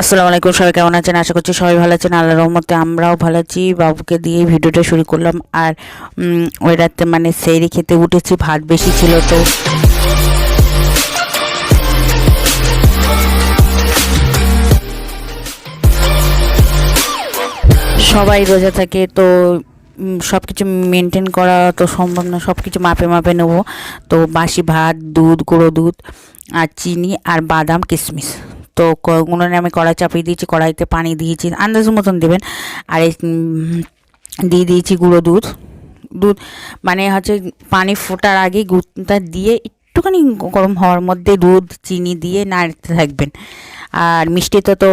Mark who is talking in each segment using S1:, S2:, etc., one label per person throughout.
S1: আসসালামু আলাইকুম, সবাই কেমন আছেন? আশা করছি সবাই ভালো আছেন। আল্লাহ রহমতে আমরাও ভালো আছি। বাবুকে দিয়ে ভিডিওটা শুরু করলাম। আর ওই রাতে মানে সেইরি খেতে উঠেছি, ভাত বেশি ছিল তো। সবাই রোজা থাকে তো সব কিছু মেনটেন করা তো সম্ভব না। সব কিছু মাপে মাপে নেব। তো বাসি ভাত, দুধ, গুঁড়ো দুধ, আর চিনি, আর বাদাম কিশমিশ তো উনুনে আমি কড়াই চাপিয়ে দিয়েছি, কড়াইতে পানি দিয়েছি, আন্দাজ মতন দেবেন। আর দিয়ে দিয়েছি গুঁড়ো দুধ। দুধ মানে হচ্ছে পানি ফোটার আগে দুধটা দিয়ে একটুখানি গরম হওয়ার মধ্যে দুধ, চিনি দিয়ে নাড়তে থাকবেন। আর মিষ্টিতে তো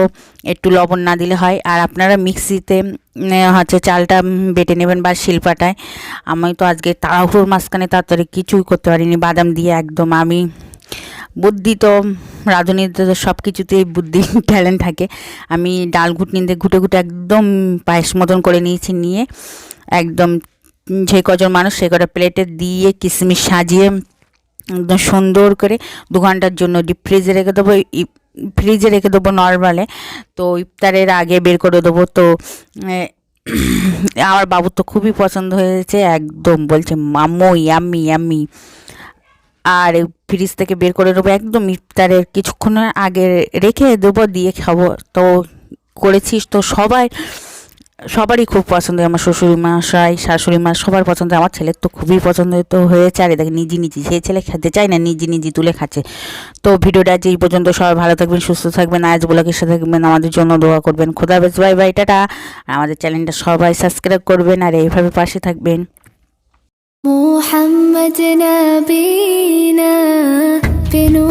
S1: একটু লবণ না দিলে হয়। আর আপনারা মিক্সিতে হচ্ছে চালটা বেটে নেবেন বা শিল্পাটায়। আমি তো আজকে তাড়াহুড়োর মাঝখানে তাড়াতাড়ি কিছুই করতে পারিনি। বাদাম দিয়ে একদম আমি বুদ্ধি তো রাঁধুনিতে তো সব কিছুতেই বুদ্ধি ট্যালেন্ট থাকে। আমি ডাল ঘুটনিতে ঘুটে ঘুটে একদম পায়েস মতন করে নিয়েছি, নিয়ে একদম যে কজন মানুষ সে কটা প্লেটে দিয়ে কিশমিশ সাজিয়ে একদম সুন্দর করে দু ঘণ্টার জন্য ডিপ ফ্রিজে রেখে দেবো ফ্রিজে রেখে দেবো নর্মালে তো ইফতারের আগে বের করে দেবো। তো আমার বাবুর তো খুবই পছন্দ হয়েছে, একদম বলছে মাম্মু ইয়াম্মি ইয়াম্মি আর ফ্রিজ থেকে বের করে দেবো, একদম ইফতারের কিছুক্ষণের আগে রেখে দেবো, দিয়ে খাব। তো করেছিস তো সবাই, সবারই খুব পছন্দ আমার শ্বশুর মশাই শাশুড়ি মা সবার পছন্দ। আমার ছেলের তো খুবই পছন্দ তো হয়েছে। আর দেখে নিজে নিজে সে ছেলে খেতে চায় না, নিজে নিজে তুলে খাচ্ছে। তো ভিডিওটা যেই পর্যন্ত, সবাই ভালো থাকবেন, সুস্থ থাকবেন, আজ ব্লগের সাথে থাকবেন। আমাদের জন্য দোয়া করবেন। খোদা বেশ ভাই ভাই টাটা। আমাদের চ্যানেলটা সবাই সাবস্ক্রাইব করবেন আর এইভাবে পাশে থাকবেন।
S2: মোহাম্মদ নবী। que no